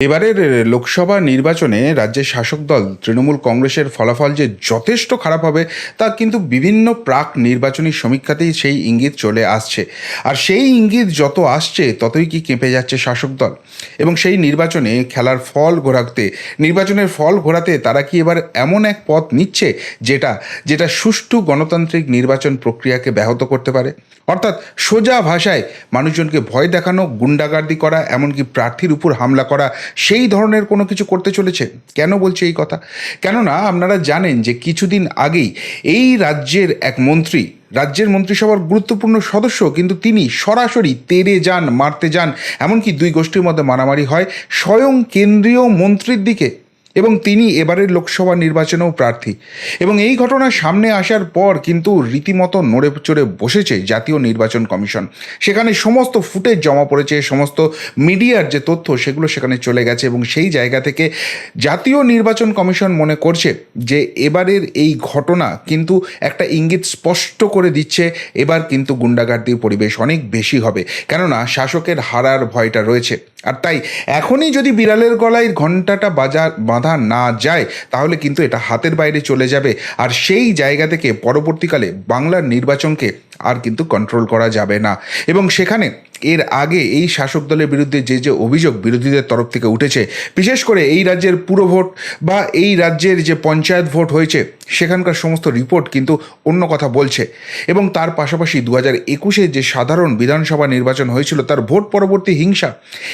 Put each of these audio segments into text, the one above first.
এবারের লোকসভা নির্বাচনে রাজ্যের শাসক দল তৃণমূল কংগ্রেসের ফলাফল যে যথেষ্ট খারাপ হবে, তা কিন্তু বিভিন্ন প্রাক নির্বাচনী সমীক্ষাতেই সেই ইঙ্গিত চলে আসছে। আর সেই ইঙ্গিত যত আসছে, ততই কি কেঁপে যাচ্ছে শাসক দল। এবং সেই নির্বাচনে খেলার ফল ঘোরাতে, নির্বাচনের ফল ঘোরাতে তারা কি এবার এমন এক পথ নিচ্ছে যেটা যেটা সুষ্ঠু গণতান্ত্রিক নির্বাচন প্রক্রিয়াকে ব্যাহত করতে পারে? অর্থাৎ সোজা ভাষায় মানুষজনকে ভয় দেখানো, গুন্ডাগার্দি করা, এমনকি প্রার্থীর উপর হামলা করা সেই ধরনের কোনো কিছু করতে চলেছে? কেন বলছে এই কথা? কেননা আপনারা জানেন যে কিছুদিন আগেই এই রাজ্যের এক মন্ত্রী, রাজ্যের মন্ত্রিসভার গুরুত্বপূর্ণ সদস্য কিন্তু তিনি সরাসরি তেরে যান, মারতে যান। এমনকি দুই গোষ্ঠীর মধ্যে মারামারি হয়। স্বয়ং কেন্দ্রীয় মন্ত্রীর দিকে এবং তিনি এবারের লোকসভা নির্বাচনেও প্রার্থী। এবং এই ঘটনা সামনে আসার পর কিন্তু রীতিমতো নড়ে চড়ে বসেছে জাতীয় নির্বাচন কমিশন। সেখানে সমস্ত ফুটেজ জমা পড়েছে, সমস্ত মিডিয়ার যে তথ্য সেগুলো সেখানে চলে গেছে এবং সেই জায়গা থেকে জাতীয় নির্বাচন কমিশন মনে করছে যে এবারের এই ঘটনা কিন্তু একটা ইঙ্গিত স্পষ্ট করে দিচ্ছে, এবার কিন্তু গুন্ডাগার্দির পরিবেশ অনেক বেশি হবে। কেননা শাসকের হারার ভয়টা রয়েছে। আর তাই এখনই যদি বিড়ালের গলায় ঘন্টাটা বাজা বাঁধা না যায়, তাহলে কিন্তু এটা হাতের বাইরে চলে যাবে। আর সেই জায়গা থেকে পরবর্তীকালে বাংলার নির্বাচনকে আর কিন্তু কন্ট্রোল করা যাবে না। এবং সেখানে এর আগে এই শাসক দলের বিরুদ্ধে যে যে অভিযোগ বিরোধীদের তরফ থেকে উঠেছে, বিশেষ করে এই রাজ্যের পুরো ভোট বা এই রাজ্যের যে পঞ্চায়েত ভোট হয়েছে সেখানকার সমস্ত রিপোর্ট কিন্তু অন্য কথা বলছে। এবং তার পাশাপাশি দু হাজার একুশে যে সাধারণ বিধানসভা নির্বাচন হয়েছিল, তার ভোট পরবর্তী হিংসা,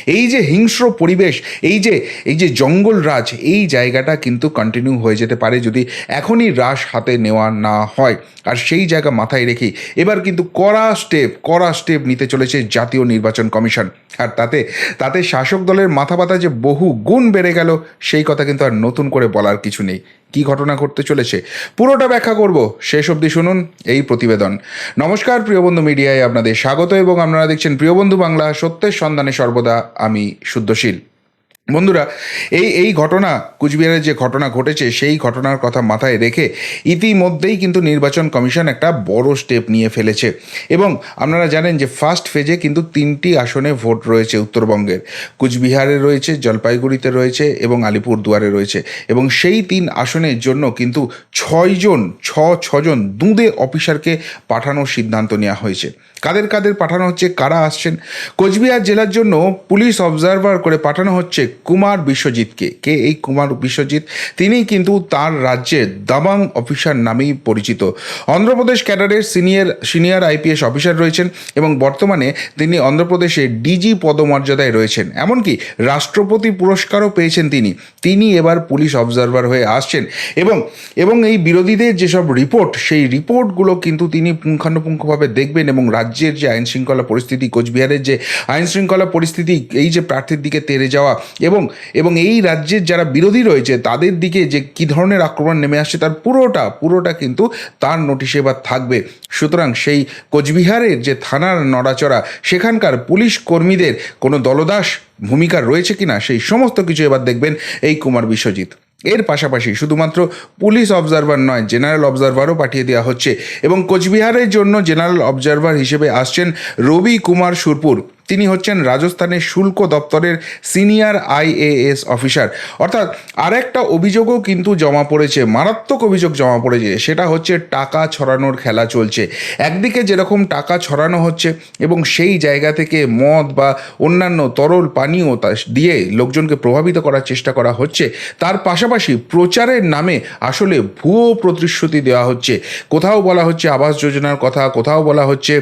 এই যে হিংস্র পরিবেশ, এই যে এই যে জঙ্গল রাজ, এই জায়গাটা কিন্তু কন্টিনিউ হয়ে যেতে পারে যদি এখনই রাশ হাতে নেওয়া না হয়। আর সেই জায়গা মাথায় রেখেই এবার কিন্তু কড়া স্টেপ কড়া স্টেপ নিতে চলেছে জাতীয় নির্বাচন কমিশন। আর তাতে তাতে শাসক দলের মাথা ব্যথা যে বহু গুণ বেড়ে গেল, সেই কথা কিন্তু আর নতুন করে বলার কিছু নেই। কি ঘটনা ঘটতে চলেছে পুরোটা ব্যাখ্যা করব। শেষ অবধি শুনুন এই প্রতিবেদন। নমস্কার প্রিয়বন্ধু মিডিয়ায় আপনাদের স্বাগত এবং আপনারা দেখছেন প্রিয়বন্ধু বাংলা সত্যের সন্ধানে সর্বদা আমি শুদ্ধশীল। বন্ধুরা, এই এই ঘটনা কুচবিহারের যে ঘটনা ঘটেছে, সেই ঘটনার কথা মাথায় রেখে ইতিমধ্যেই কিন্তু নির্বাচন কমিশন একটা বড় স্টেপ নিয়ে ফেলেছে। এবং আপনারা জানেন যে ফার্স্ট ফেজে কিন্তু তিনটি আসনে ভোট রয়েছে উত্তরবঙ্গের। কুচবিহারে রয়েছে, জলপাইগুড়িতে রয়েছে এবং আলিপুর দুয়ারে রয়েছে। এবং সেই তিন আসনের জন্য কিন্তু ছয়জন ছ ছজন দুঁদে অফিসারকে পাঠানোর সিদ্ধান্ত নেওয়া হয়েছে। কাদের কাদের পাঠানো হচ্ছে, কারা আসছেন? কোচবিহার জেলার জন্য পুলিশ অবজারভার করে পাঠানো হচ্ছে কুমার বিশ্বজিৎকে। কে এই কুমার বিশ্বজিৎ? তিনি কিন্তু তার রাজ্যের দাবাং অফিসার নামেই পরিচিত। অন্ধ্রপ্রদেশ ক্যাডারের সিনিয়র সিনিয়র আইপিএস অফিসার রয়েছেন এবং বর্তমানে তিনি অন্ধ্রপ্রদেশে ডিজি পদমর্যাদায় রয়েছেন। এমনকি রাষ্ট্রপতি পুরস্কারও পেয়েছেন তিনি। তিনি এবার পুলিশ অবজারভার হয়ে আসছেন এবং এবং এই বিরোধীদের যেসব রিপোর্ট, সেই রিপোর্টগুলো কিন্তু তিনি পুঙ্খানুপুঙ্খভাবে দেখবেন এবং রাজ্যের যে আইনশৃঙ্খলা পরিস্থিতি, কোচবিহারের যে আইনশৃঙ্খলা পরিস্থিতি, এই যে প্রার্থীর দিকে তেরে যাওয়া এবং এবং এই রাজ্যের যারা বিরোধী রয়েছে, তাদের দিকে যে কী ধরনের আক্রমণ নেমে আসছে তার পুরোটা পুরোটা কিন্তু তার নোটিশে এবার থাকবে। সুতরাং সেই কোচবিহারের যে থানার নড়াচড়া, সেখানকার পুলিশ কর্মীদের কোনো দলদাস ভূমিকা রয়েছে কিনা, সেই সমস্ত কিছু এবার দেখবেন এই কুমার বিশ্বজিৎ। এর পাশাপাশি শুধুমাত্র পুলিশ অবজারভার নয়, জেনারেল অবজারভারও পাঠিয়ে দেওয়া হচ্ছে। এবং কোচবিহারের জন্য জেনারেল অবজারভার হিসেবে আসছেন রবি কুমার সুরপুর। তিনি হচ্ছেন রাজস্থানের শুল্ক দপ্তরের সিনিয়র আইএএস অফিসার। অর্থাৎ আরেকটা অভিযোগও কিন্তু জমা পড়েছে, মারাত্মক অভিযোগ জমা পড়েছে, সেটা হচ্ছে টাকা ছড়ানোর খেলা চলছে। একদিকে যেরকম টাকা ছড়ানো হচ্ছে এবং সেই জায়গা থেকে মদ বা অন্যান্য তরল পানীয় তা দিয়ে লোকজনকে প্রভাবিত করার চেষ্টা করা হচ্ছে, তার পাশাপাশি প্রচারের নামে আসলে ভুয়ো প্রতিশ্রুতি দেওয়া হচ্ছে। কোথাও বলা হচ্ছে আবাস যোজনার কথা, কোথাও বলা হচ্ছে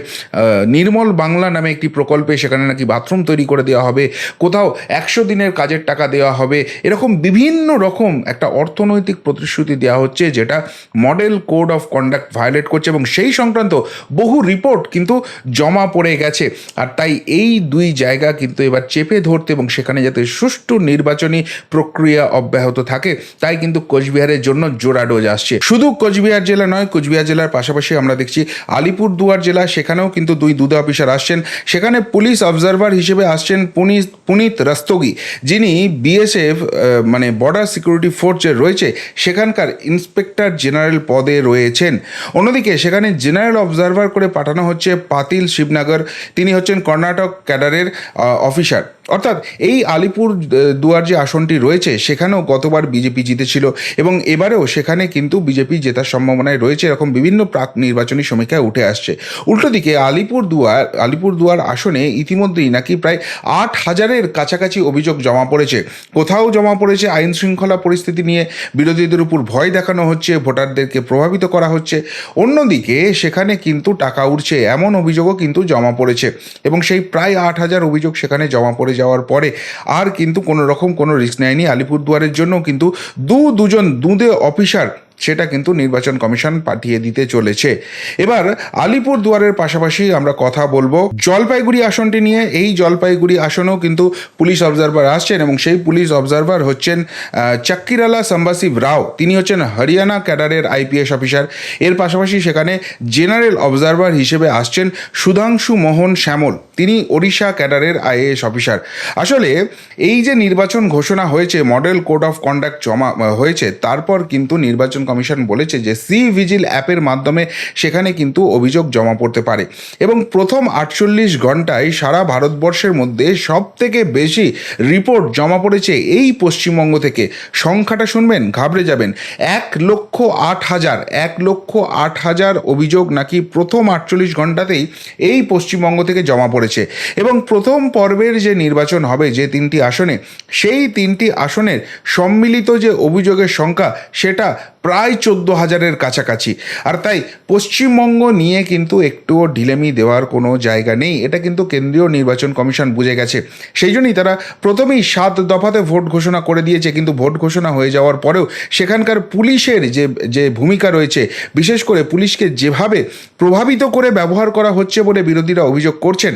নির্মল বাংলা নামে একটি প্রকল্পে সেখানে নাকি বাথরুম তৈরি করে দেওয়া হবে, কোথাও একশো দিনের কাজের টাকা দেওয়া হবে, এরকম বিভিন্ন রকম একটা অর্থনৈতিক প্রতিশ্রুতি দেওয়া হচ্ছে যেটা model code of conduct violate করছে এবং সেই সংক্রান্ত বহু রিপোর্ট কিন্তু জমা পড়ে গেছে। আর তাই এই দুই জায়গা কিন্তু এবার চেপে ধরতে এবং সেখানে যাতে সুষ্ঠু নির্বাচনী প্রক্রিয়া অব্যাহত থাকে, তাই কিন্তু কোচবিহারের জন্য জোড়া ডোজ আসছে। শুধু কোচবিহার জেলা নয়, কোচবিহার জেলার পাশাপাশি আমরা দেখছি আলিপুরদুয়ার জেলা, সেখানেও কিন্তু দুই দুধ অফিসার আসছেন। সেখানে পুলিশ অবজারভার হিসেবে আসছেন পুনিত পুনিত রাস্তগি, যিনি বিএসএফ মানে বর্ডার সিকিউরিটি ফোর্স রয়েছে, সেখানকার ইন্সপেক্টর জেনারেল পদে রয়েছেন। অন্যদিকে সেখানে জেনারেল অবজারভার করে পাঠানো হচ্ছে পাতিল শিবনগর, তিনি হচ্ছেন কর্ণাটক ক্যাডারের অফিসার। অর্থাৎ এই আলিপুর দুয়ার যে আসনটি রয়েছে, সেখানেও গতবার বিজেপি জিতেছিল এবং এবারেও সেখানে কিন্তু বিজেপি জেতার সম্ভাবনায় রয়েছে, এরকম বিভিন্ন প্রাক নির্বাচনী সমীক্ষায় উঠে আসছে। উল্টো দিকে আলিপুর দুয়ার আলিপুর দুয়ার আসনে ইতিমধ্যেই নাকি প্রায় আট হাজারের কাছাকাছি অভিযোগ জমা পড়েছে। কোথাও জমা পড়েছে আইন শৃঙ্খলা পরিস্থিতি নিয়ে। বিরোধীদের উপর ভয় দেখানো হচ্ছে, ভোটারদেরকে প্রভাবিত করা হচ্ছে। অন্যদিকে সেখানে কিন্তু টাকা উঠছে এমন অভিযোগও কিন্তু জমা পড়েছে। এবং সেই প্রায় আট হাজার অভিযোগ সেখানে জমা পড়ে যাওয়ার পরে আর কিন্তু কোনো রকম কোনো রিস্ক নেয়নি আলিপুরদুয়ারের জন্য। কিন্তু দু দুজন দুদে অফিসার সেটা কিন্তু নির্বাচন কমিশন পাঠিয়ে দিতে চলেছে। এবার আলিপুর দুয়ারের পাশাপাশি আমরা কথা বলব জলপাইগুড়ি আসনটি নিয়ে। এই জলপাইগুড়ি আসনেও কিন্তু পুলিশ অবজারভার আসছেন এবং সেই পুলিশ অবজারভার হচ্ছেন আহ, চাক্কিরালা সাম্বাসিব রাও। তিনি হচ্ছেন হরিয়ানা ক্যাডারের আইপিএস অফিসার। এর পাশাপাশি সেখানে জেনারেল অবজারভার হিসেবে আসছেন সুধাংশু মোহন শ্যামল। তিনি ওড়িশা ক্যাডারের আইএএস অফিসার। আসলে এই যে নির্বাচন ঘোষণা হয়েছে মডেল কোড অফ কন্ডাক্ট জমা হয়েছে তারপর কিন্তু নির্বাচন কমিশন বলেছে যে সি ভিজিল অ্যাপের মাধ্যমে সেখানে কিন্তু অভিযোগ জমা পড়তে পারে। এবং প্রথম আটচল্লিশ ঘন্টায় সারা ভারতবর্ষের মধ্যে সব থেকে বেশি রিপোর্ট জমা পড়েছে এই পশ্চিমবঙ্গ থেকে। সংখ্যাটা শুনবেন, ঘাবড়ে যাবেন। এক লক্ষ আট হাজার, এক লক্ষ আট হাজার অভিযোগ নাকি প্রথম আটচল্লিশ ঘন্টাতেই এই পশ্চিমবঙ্গ থেকে জমা পড়েছে। এবং প্রথম পর্বের যে নির্বাচন হবে যে তিনটি আসনে, সেই তিনটি আসনের সম্মিলিত যে অভিযোগের সংখ্যা, সেটা প্রায় চোদ্দ হাজারের কাছাকাছি। আর তাই পশ্চিমবঙ্গ নিয়ে কিন্তু একটুও ঢিলেমি দেওয়ার কোনো জায়গা নেই। এটা কিন্তু কেন্দ্রীয় নির্বাচন কমিশন বুঝে গেছে। সেই জন্যই তারা প্রথমেই সাত দফাতে ভোট ঘোষণা করে দিয়েছে, কিন্তু ভোট ঘোষণা হয়ে যাওয়ার পরেও সেখানকার পুলিশের যে যে ভূমিকা রয়েছে, বিশেষ করে পুলিশকে যেভাবে প্রভাবিত করে ব্যবহার করা হচ্ছে বলে বিরোধীরা অভিযোগ করছেন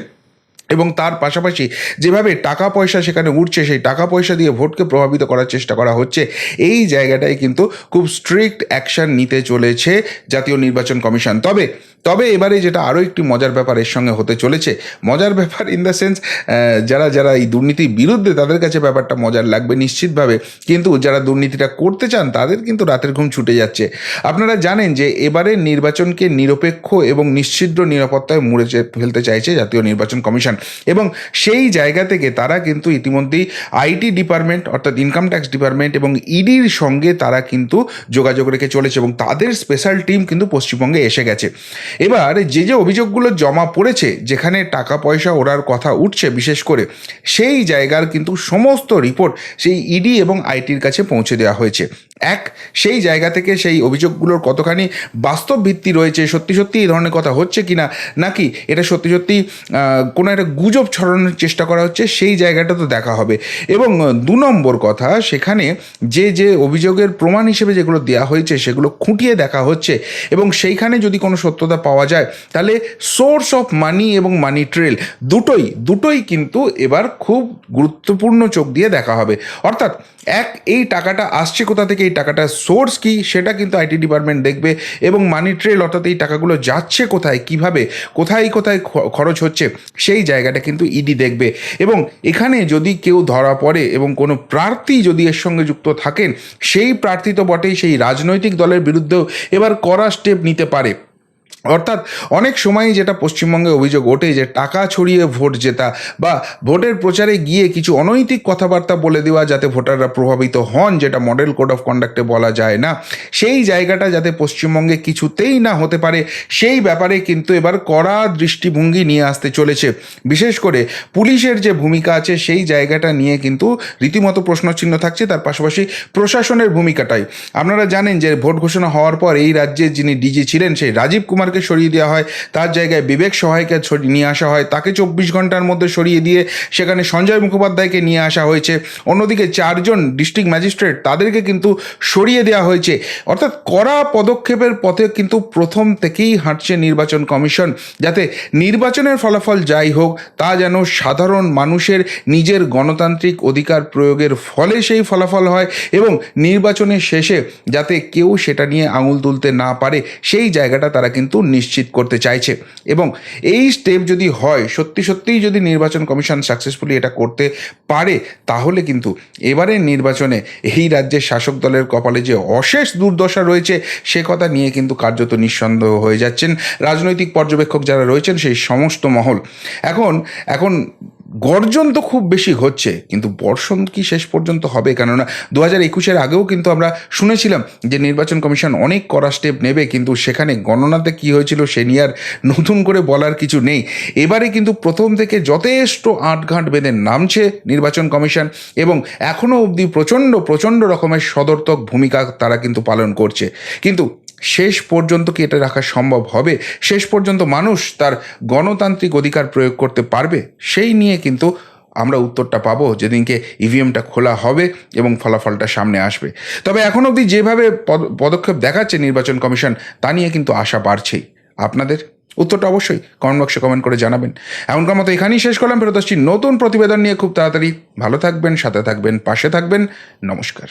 এবং তার পাশাপাশি যেভাবে টাকা পয়সা সেখানে উঠছে, সেই টাকা পয়সা দিয়ে ভোটকে প্রভাবিত করার চেষ্টা করা হচ্ছে, এই জায়গাটায় কিন্তু খুব স্ট্রিক্ট অ্যাকশন নিতে চলেছে জাতীয় নির্বাচন কমিশন। তবে তবে এবারে যেটা আরও একটি মজার ব্যাপার এর সঙ্গে হতে চলেছে, মজার ব্যাপার ইন দ্য সেন্স যারা যারা এই দুর্নীতির বিরুদ্ধে তাদের কাছে ব্যাপারটা মজার লাগবে নিশ্চিতভাবে, কিন্তু যারা দুর্নীতিটা করতে চান তাদের কিন্তু রাতের ঘুম ছুটে যাচ্ছে। আপনারা জানেন যে এবারে নির্বাচনকে নিরপেক্ষ এবং নিশ্চিদ্র নিরাপত্তায় মুড়ে ফেলতে চাইছে জাতীয় নির্বাচন কমিশন। এবং সেই জায়গা থেকে তারা কিন্তু ইতিমধ্যেই আইটি ডিপার্টমেন্ট, অর্থাৎ ইনকাম ট্যাক্স ডিপার্টমেন্ট এবং ইডির সঙ্গে তারা কিন্তু যোগাযোগ রেখে চলেছে এবং তাদের স্পেশাল টিম কিন্তু পশ্চিমবঙ্গে এসে গেছে। এবার যে যে অভিযোগগুলো জমা পড়েছে, যেখানে টাকা পয়সা ওড়ার কথা উঠছে বিশেষ করে, সেই জায়গার কিন্তু সমস্ত রিপোর্ট সেই ইডি এবং আইটির কাছে পৌঁছে দেওয়া হয়েছে। এক, সেই জায়গা থেকে সেই অভিযোগগুলোর কতখানি বাস্তব ভিত্তি রয়েছে, সত্যি সত্যি এই ধরনের কথা হচ্ছে কি না নাকি এটা সত্যি সত্যি কোনো একটা গুজব ছড়ানোর চেষ্টা করা হচ্ছে, সেই জায়গাটা তো দেখা হবে। এবং দু নম্বর কথা, সেখানে যে যে অভিযোগের প্রমাণ হিসেবে যেগুলো দেওয়া হয়েছে, সেগুলো খুঁটিয়ে দেখা হচ্ছে। এবং সেইখানে যদি কোনো সত্যতা পাওয়া যায়, তাহলে সোর্স অফ মানি এবং মানি ট্রেল দুটোই দুটোই কিন্তু এবার খুব গুরুত্বপূর্ণ চোখ দিয়ে দেখা হবে। অর্থাৎ, এক, এই টাকাটা আসছে কোথা থেকে এই টাকাটার সোর্স কি, সেটা কিন্তু আইটি ডিপার্টমেন্ট দেখবে এবং মানি ট্রেল অর্থাৎ এই টাকাগুলো যাচ্ছে কোথায়, কীভাবে, কোথায় কোথায় খরচ হচ্ছে, সেই জায়গাটা কিন্তু ইডি দেখবে। এবং এখানে যদি কেউ ধরা পড়ে এবং কোনো প্রার্থী যদি এর সঙ্গে যুক্ত থাকেন, সেই প্রার্থী তো বটেই সেই রাজনৈতিক দলের বিরুদ্ধেও এবার কড়া স্টেপ নিতে পারে। অর্থাৎ অনেক সময় যেটা পশ্চিমবঙ্গে অভিযোগ ওঠে যে টাকা ছড়িয়ে ভোট জেতা বা ভোটের প্রচারে গিয়ে কিছু অনৈতিক কথাবার্তা বলে দেওয়া যাতে ভোটাররা প্রভাবিত হন, যেটা মডেল কোড অফ কন্ডাক্টে বলা যায় না। সেই জায়গাটা যাতে পশ্চিমবঙ্গে কিছুতেই না হতে পারে, সেই ব্যাপারে কিন্তু এবার কড়া দৃষ্টিভঙ্গি নিয়ে আসতে চলেছে। বিশেষ করে পুলিশের যে ভূমিকা আছে, সেই জায়গাটা নিয়ে কিন্তু রীতিমতো প্রশ্নচিহ্ন থাকছে। তার পাশাপাশি প্রশাসনের ভূমিকাটাই। আপনারা জানেন যে ভোট ঘোষণা হওয়ার পর এই রাজ্যে যিনি ডিজি ছিলেন, সেই রাজীব কুমারকে সরিয়ে দেওয়া হয়। তার জায়গায় বিবেক সহায়কে নিয়ে আসা হয়। তাকে চব্বিশ ঘণ্টার মধ্যে সরিয়ে দিয়ে সেখানে সঞ্জয় মুখোপাধ্যায়কে নিয়ে আসা হয়েছে। অন্যদিকে চারজন ডিস্ট্রিক্ট ম্যাজিস্ট্রেট তাদেরকে কিন্তু সরিয়ে দেওয়া হয়েছে। অর্থাৎ কড়া পদক্ষেপের পথে কিন্তু প্রথম থেকেই হাঁটছে নির্বাচন কমিশন। যাতে নির্বাচনের ফলাফল যাই হোক, তা যেন সাধারণ মানুষের নিজের গণতান্ত্রিক অধিকার প্রয়োগের ফলে সেই ফলাফল হয় এবং নির্বাচনের শেষে যাতে কেউ সেটা নিয়ে আঙুল তুলতে না পারে, সেই জায়গাটা তারা কিন্তু নিশ্চিত করতে চাইছে। এবং এই স্টেপ যদি হয়, সত্যি সত্যিই যদি নির্বাচন কমিশন সাকসেসফুলি এটা করতে পারে, তাহলে কিন্তু এবারের নির্বাচনে এই রাজ্যের শাসক দলের কপালে যে অশেষ দুর্দশা রয়েছে, সে কথা নিয়ে কিন্তু কার্যত নিঃসন্দেহ হয়ে যাচ্ছেন। রাজনৈতিক পর্যবেক্ষক যারা রয়েছেন, সেই সমস্ত মহল। এখন এখন গর্জন তো খুব বেশি হচ্ছে, কিন্তু বর্ষণ কি শেষ পর্যন্ত হবে? কেননা দু হাজার একুশের আগেও কিন্তু আমরা শুনেছিলাম যে নির্বাচন কমিশন অনেক কড়া স্টেপ নেবে, কিন্তু সেখানে গণনাতে কি হয়েছিল সে নিয়ে আর নতুন করে বলার কিছু নেই। এবারে কিন্তু প্রথম থেকে যথেষ্ট আটঘাট বেঁধে নামছে নির্বাচন কমিশন এবং এখনও অবধি প্রচণ্ড প্রচণ্ড রকমের সদর্থক ভূমিকা তারা কিন্তু পালন করছে। কিন্তু শেষ পর্যন্ত কি এটা রাখা সম্ভব হবে? শেষ পর্যন্ত মানুষ তার গণতান্ত্রিক অধিকার প্রয়োগ করতে পারবে? সেই নিয়ে কিন্তু আমরা উত্তরটা পাবো যেদিনকে ইভিএমটা খোলা হবে এবং ফলাফলটা সামনে আসবে। তবে এখন অবধি যেভাবে পদ- পদক্ষেপ দেখাচ্ছে নির্বাচন কমিশন, তা নিয়ে কিন্তু আশা বাড়ছেই। আপনাদের উত্তরটা অবশ্যই কমেন্ট বক্সে কমেন্ট করে জানাবেন। এমনকার মতো এখানেই শেষ করলাম। ফেরত আসছি নতুন প্রতিবেদন নিয়ে। খুব তাড়াতাড়ি ভালো থাকবেন, সাথে থাকবেন, পাশে থাকবেন। নমস্কার।